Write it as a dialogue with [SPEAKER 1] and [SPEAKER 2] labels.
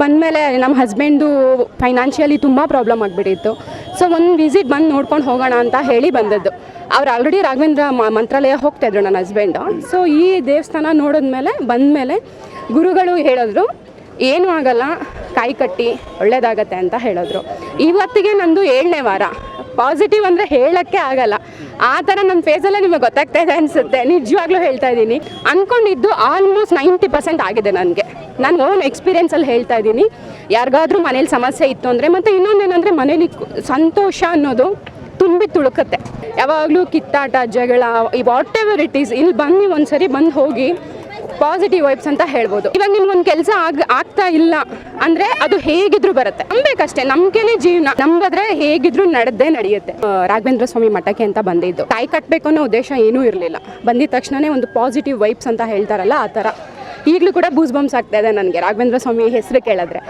[SPEAKER 1] ಬಂದಮೇಲೆ ನಮ್ಮ husband financially ತುಂಬ ಪ್ರಾಬ್ಲಮ್ ಆಗಿಬಿಟ್ಟಿತ್ತು. ಸೊ ಒಂದು ವಿಸಿಟ್ ಬಂದು ನೋಡ್ಕೊಂಡು ಹೋಗೋಣ ಅಂತ ಹೇಳಿ ಬಂದದ್ದು. ಅವ್ರು ಆಲ್ರೆಡಿ ರಾಘವೇಂದ್ರ ಮಂತ್ರಾಲಯ ಹೋಗ್ತಾಯಿದ್ರು ನನ್ನ ಹಸ್ಬೆಂಡು ಸೊ ಈ ದೇವಸ್ಥಾನ ನೋಡಿದ್ಮೇಲೆ ಬಂದಮೇಲೆ ಗುರುಗಳು ಹೇಳಿದ್ರು, ಏನೂ ಆಗಲ್ಲ, ಕಾಯಿ ಕಟ್ಟಿ, ಒಳ್ಳೇದಾಗತ್ತೆ ಅಂತ ಹೇಳಿದ್ರು. ಇವತ್ತಿಗೆ ನಂದು ಏಳನೇ ವಾರ. ಪಾಸಿಟಿವ್ ಅಂದರೆ ಹೇಳೋಕ್ಕೆ ಆಗಲ್ಲ. ಆ ಥರ ನನ್ನ ಫೇಸಲ್ಲೇ ನಿಮಗೆ ಗೊತ್ತಾಗ್ತಾ ಇದೆ ಅನಿಸುತ್ತೆ. ನಿಜವಾಗ್ಲೂ ಹೇಳ್ತಾ ಇದ್ದೀನಿ. ಅಂದ್ಕೊಂಡಿದ್ದು ಆಲ್ಮೋಸ್ಟ್ ನೈಂಟಿ ಪರ್ಸೆಂಟ್ ಆಗಿದೆ ನನಗೆ. ನಾನು ಓನ್ ಎಕ್ಸ್ಪೀರಿಯೆನ್ಸಲ್ಲಿ ಹೇಳ್ತಾ ಇದ್ದೀನಿ. ಯಾರಿಗಾದ್ರೂ ಮನೇಲಿ ಸಮಸ್ಯೆ ಇತ್ತು ಅಂದರೆ ಮತ್ತು ಇನ್ನೊಂದೇನೆಂದರೆ ಮನೇಲಿ ಸಂತೋಷ ಅನ್ನೋದು ತುಂಬಿ ತುಳುಕತ್ತೆ. ಯಾವಾಗಲೂ ಕಿತ್ತಾಟ, ಜಗಳ ಈ ವಾಟ್ ಎವರ್ ಇಟ್ ಈಸ್ ಇಲ್ಲಿ ಬನ್ನಿ ಒಂದ್ಸರಿ ಬಂದು ಹೋಗಿ ಪಾಸಿಟಿವ್ ವೈಬ್ಸ್ ಅಂತ ಹೇಳ್ಬೋದು. ಇವಾಗ ನಿಮ್ಗೊಂದು ಕೆಲಸ ಆಗ, ಆಗ್ತಾ ಇಲ್ಲ ಅಂದರೆ ಅದು ಹೇಗಿದ್ರು ಬರುತ್ತೆ. ನಂಬೇಕಷ್ಟೇ, ನಂಬಿಕೆನೇ ಜೀವನ. ನಂಬಿದ್ರೆ ಹೇಗಿದ್ರು ನಡೆದೇ ನಡೆಯುತ್ತೆ. ರಾಘವೇಂದ್ರ ಸ್ವಾಮಿ ಮಠಕ್ಕೆ ಅಂತ ಬಂದಿದ್ದು. ಕಾಯಿ ಕಟ್ಟಬೇಕು ಅನ್ನೋ ಉದ್ದೇಶ ಏನೂ ಇರಲಿಲ್ಲ. ಬಂದಿದ ತಕ್ಷಣವೇ ಒಂದು ಪಾಸಿಟಿವ್ ವೈಬ್ಸ್ ಅಂತ ಹೇಳ್ತಾರಲ್ಲ, ಆ ಥರ. ಈಗಲೂ ಕೂಡ ಬೂಸ್ ಬಂಪ್ಸ್ ಆಗ್ತಾ ಇದೆ ನನಗೆ. ರಾಘವೇಂದ್ರ ಸ್ವಾಮಿ ಹೆಸರು ಕೇಳಿದ್ರೆ.